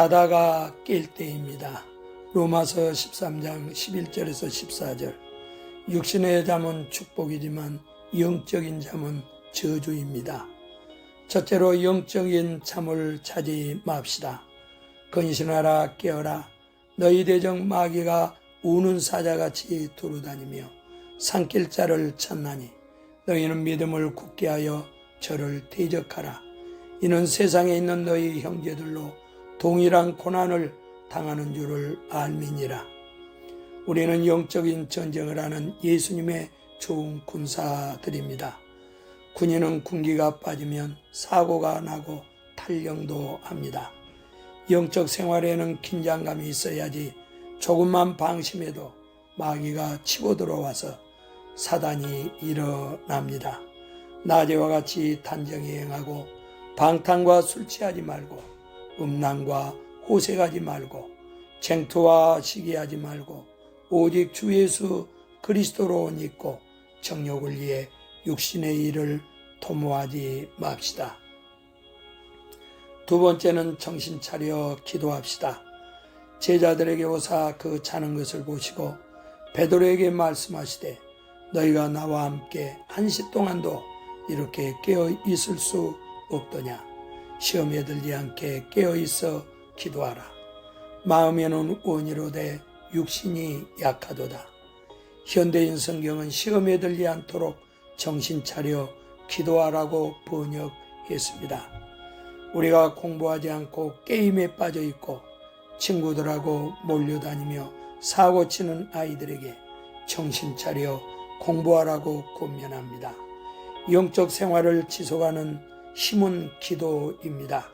자다가 깰 때입니다. 로마서 13장 11절에서 14절. 육신의 잠은 축복이지만 영적인 잠은 저주입니다. 첫째로 영적인 잠을 찾지 맙시다. 근신하라 깨어라 너희 대적 마귀가 우는 사자같이 두루다니며 산길자를 찾나니 너희는 믿음을 굳게 하여 저를 대적하라. 이는 세상에 있는 너희 형제들로 동일한 고난을 당하는 줄을 알미니라. 우리는 영적인 전쟁을 하는 예수님의 좋은 군사들입니다. 군인은 군기가 빠지면 사고가 나고 탈령도 합니다. 영적 생활에는 긴장감이 있어야지 조금만 방심해도 마귀가 치고 들어와서 사단이 일어납니다. 낮에와 같이 단정히 행하고 방탕과 술 취하지 말고 음란과 호색하지 말고 쟁투와 시기하지 말고 오직 주 예수 그리스도로 옷 입고 정욕을 위해 육신의 일을 도모하지 맙시다. 두 번째는 정신 차려 기도합시다. 제자들에게 오사 그 자는 것을 보시고 베드로에게 말씀하시되 너희가 나와 함께 한시 동안도 이렇게 깨어 있을 수 없더냐 시험에 들지 않게 깨어 있어 기도하라 마음에는 원이로되 육신이 약하도다 현대인 성경은 시험에 들지 않도록 정신 차려 기도하라고 번역했습니다. 우리가 공부하지 않고 게임에 빠져 있고 친구들하고 몰려다니며 사고 치는 아이들에게 정신 차려 공부하라고 권면합니다. 영적 생활을 지속하는 힘은 기도입니다.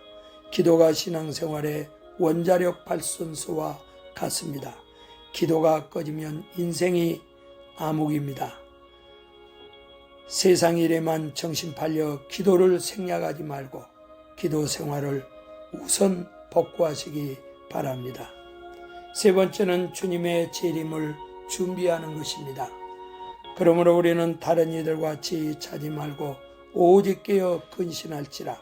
기도가 신앙생활의 원자력 발전소와 같습니다. 기도가 꺼지면 인생이 암흑입니다. 세상 일에만 정신 팔려 기도를 생략하지 말고 기도 생활을 우선 복구하시기 바랍니다. 세 번째는 주님의 재림을 준비하는 것입니다. 그러므로 우리는 다른 이들과 같이 자지 말고 오직 깨어 근신할지라.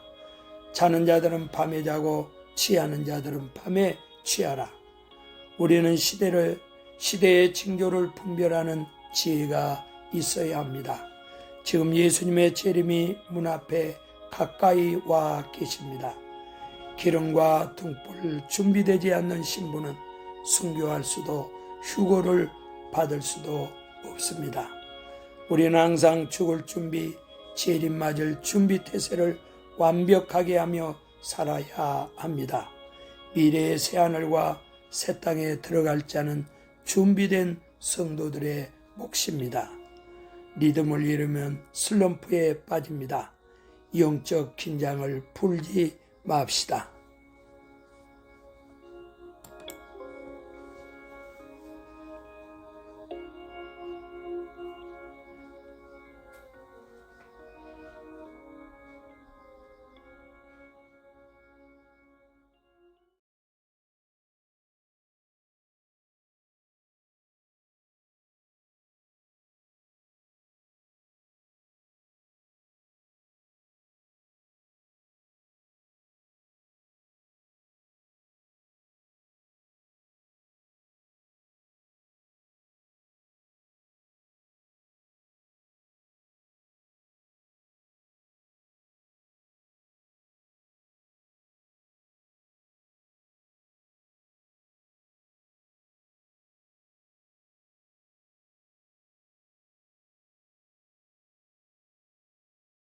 자는 자들은 밤에 자고 취하는 자들은 밤에 취하라. 우리는 시대를 시대의 징조를 분별하는 지혜가 있어야 합니다. 지금 예수님의 재림이 문 앞에 가까이 와 계십니다. 기름과 등불 준비되지 않는 신부는 순교할 수도 휴고를 받을 수도 없습니다. 우리는 항상 죽을 준비, 재림 맞을 준비 태세를 완벽하게 하며 살아야 합니다. 미래의 새 하늘과 새 땅에 들어갈 자는 준비된 성도들의 몫입니다. 리듬을 잃으면 슬럼프에 빠집니다. 영적 긴장을 풀지 맙시다.